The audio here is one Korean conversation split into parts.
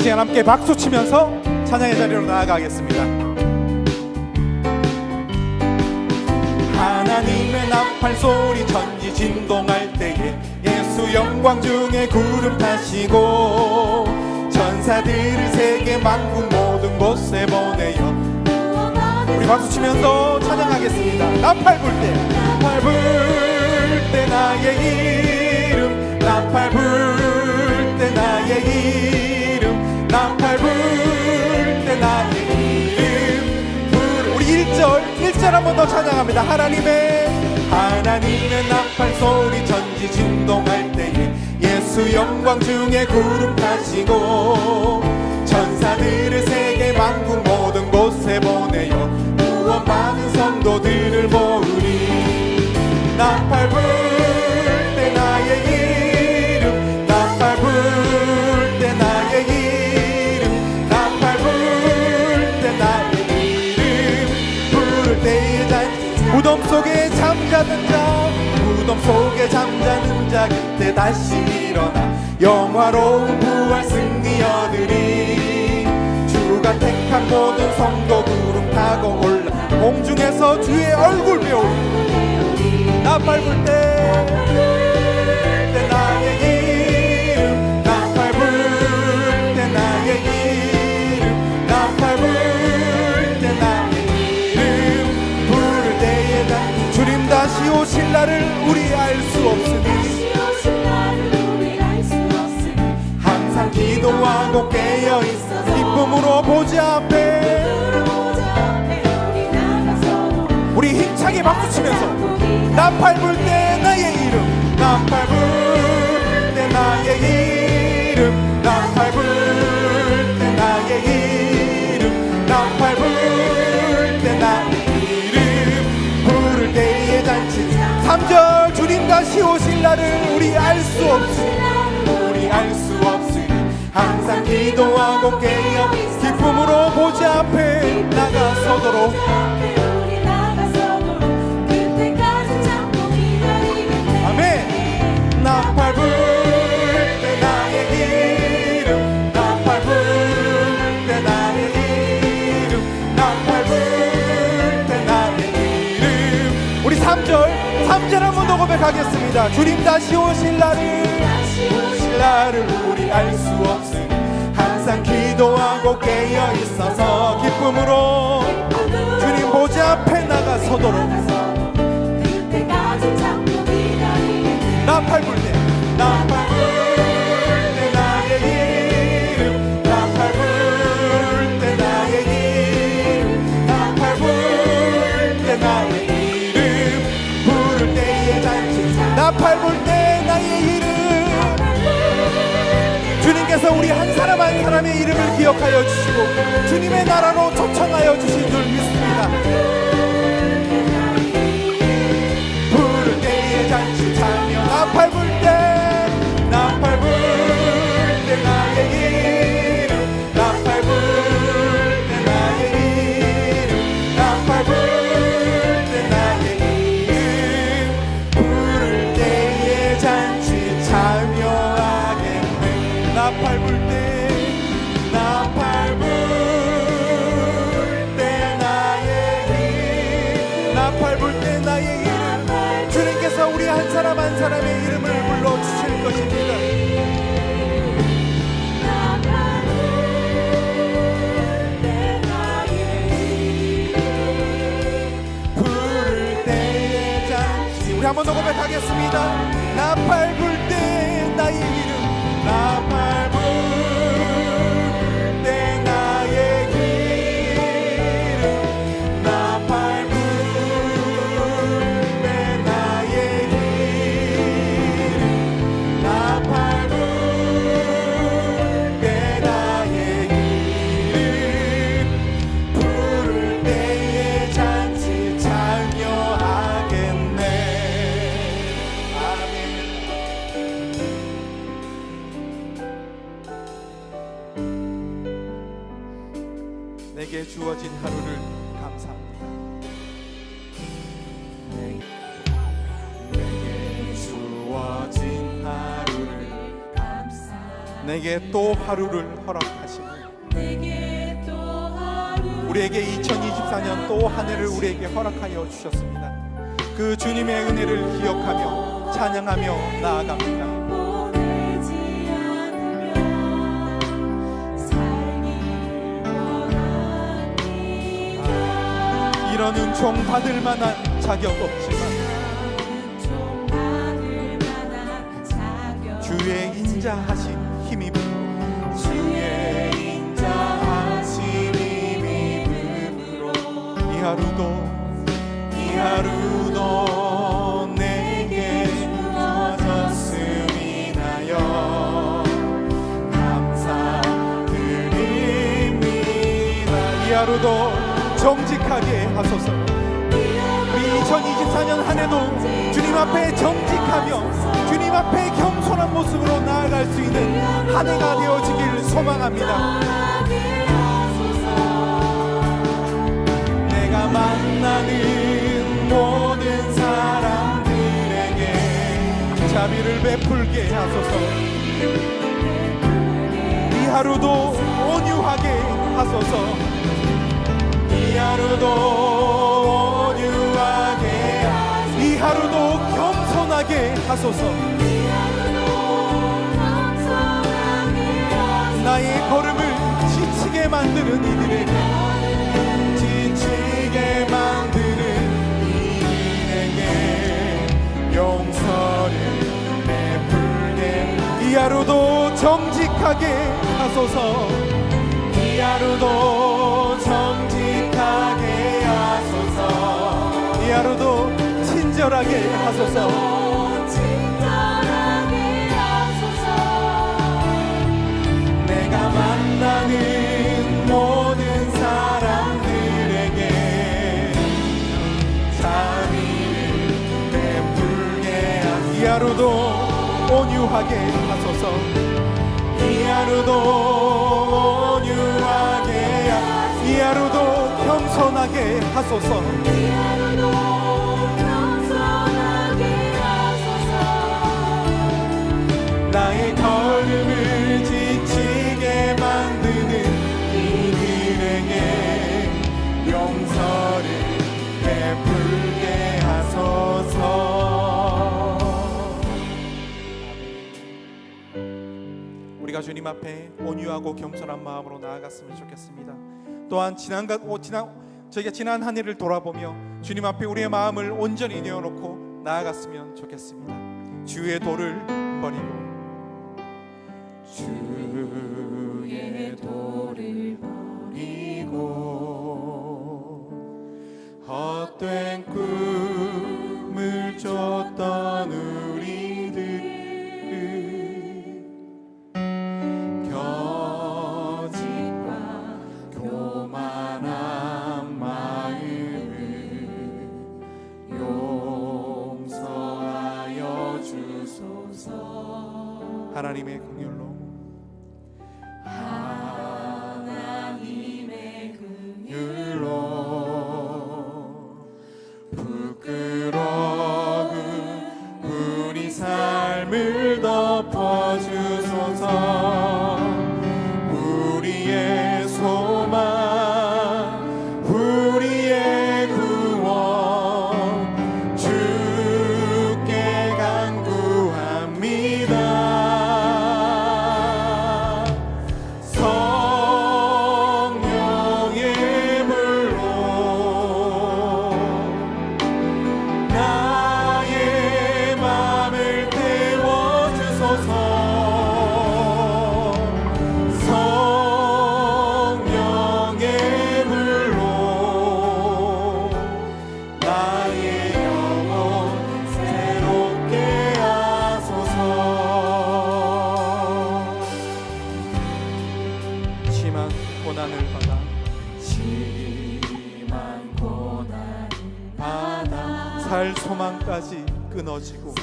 이 시간 함께 박수 치면서 찬양의 자리로 나아가겠습니다. 하나님의 나팔 소리 전지 진동할 때에 예수 영광 중에 구름 타시고 천사들을 세계 만국 모든 곳에 보내요 우리 박수 치면서 찬양하겠습니다. 나팔 불 때, 나팔 불 때 나의 한 번 더 찬양합니다. 하나님의 하나님의 나팔 소리 전지 진동할 때에 예수 영광 중에 구름 타시고 천사들을 세계 만국 모든 곳에 보내요 잠자는 자 무덤 속에 잠자는 자 그때 다시 일어나 영화로운 부활 승리 얻으리 주가 택한 모든 성도 구름 타고 올라 공중에서 주의 얼굴 배우리 나팔 불때 때 다시 오실 날을 우리 알 수 없으니. 항상 기도하고 깨어 있어 기쁨으로 보좌 앞에. 우리 힘차게 박수 치면서 나팔 불 때 나의 이름 나팔 불 때 나의 3절 주님 다시 오실 날을 우리 알 수 없으니 우리 알 수 없으니 항상 기도하고 깨어. 기쁨으로 보좌 앞에 나가 서도록 고백하겠습니다. 주님 다시 오실 날을 오실 날을 우리 알 수 없으니 항상 기도하고 깨어 있어서 기쁨으로 주님 보좌 앞에 나가 서도록 나팔 불때 사람의 이름을 기억하여 주시고 주님의 나라로 초청하여 주신 줄 믿습니다. 부를 때의 잔치 참 나팔 불 때 나의 이름 주님께서 우리 한 사람 한 사람의 이름을 불러 주실 것입니다. 부를 때의 잔치 우리 한번 더 고백하겠습니다. 나팔 불 때 나의 이름 내게 주어진 하루를 감사합니다 내게 주어진 하루를 내게 또 하루를 허락하시고 내게 또 하루 우리에게 2024년 또 한 해를 우리에게 허락하여 주셨습니다. 그 주님의 은혜를 기억하며 찬양하며 나아갑니다. 이런 은총 받을 만한 자격 없지만 주의 힘이 므로 이 하루도 이 하루도 내게 주어졌음이 나여 감사드립니다. 이 하루도 정직하게 하소서. 우리 2024년 한 해도 주님 앞에 정직하며 주님 앞에 겸손한 모습으로 나아갈 수 있는 한 해가 되어지길 소망합니다. 내가 만나는 모든 사람들에게 자비를 베풀게 하소서. 이 하루도 온유하게 하소서. 이 하루도 온유하게 이 하루도 겸손하게 하소서. 나의 걸음을 지치게 만드는 이들에게 지치게 만드는 이들에게 용서를 베풀게. 이 하루도 정직하게 하소서. 이 하루도 정직하게 친절하게 하소서. 내가 만나는 모든 사람들에게 자비를 베풀게 하소서. 이 하루도 온유하게 하소서. 이 하루도 온유하게 하- 이 하루도 겸손하게 하소서 우리가 주님 앞에 온유하고 겸손한 마음으로 나아갔으면 좋겠습니다. 또한 지난 지난 저희가 지난 한 해를 돌아보며 주님 앞에 우리의 마음을 온전히 내어놓고 나아갔으면 좋겠습니다. 주의 돌을 버리고. 주 끊어지고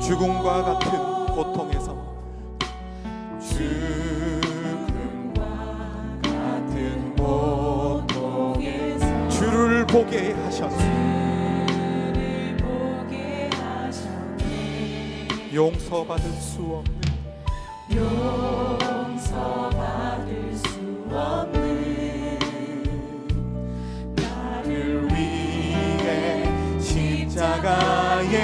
죽음과 같은 고통에서 죽음과 같은 고통에서 주를 보게 하셨소 주를 보게 하셨네. 용서받을 수 없는 용서받을 수 없는 Nagai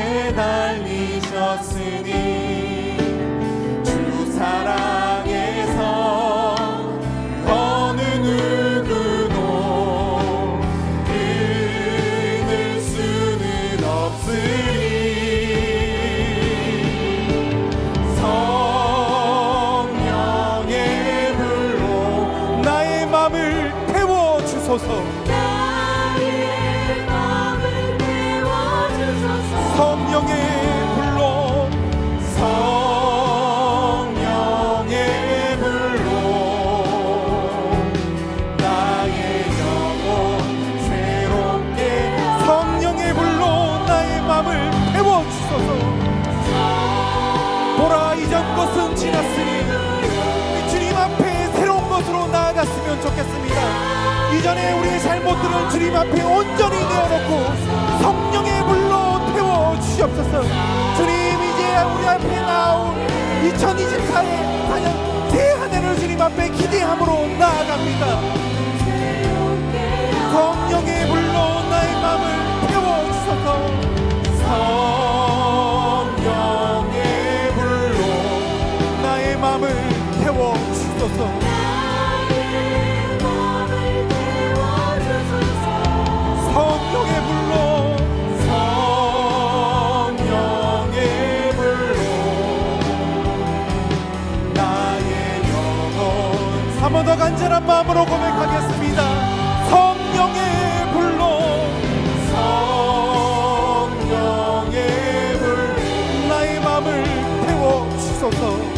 이전에 우리의 잘못들을 주님 앞에 온전히 내어놓고 성령의 불로 태워 주시옵소서. 주님 이제 우리 앞에 나올 2024의 한해 새한 해를 주님 앞에 기대함으로 나아갑니다. 성령의 불로 나의 마음을 태워주소서. 성령의 불로 나의 마음을 태워주소서 간절한 마음으로 고백하겠습니다. 성령의 불로 성령의 불 나의 마음을 태워 주소서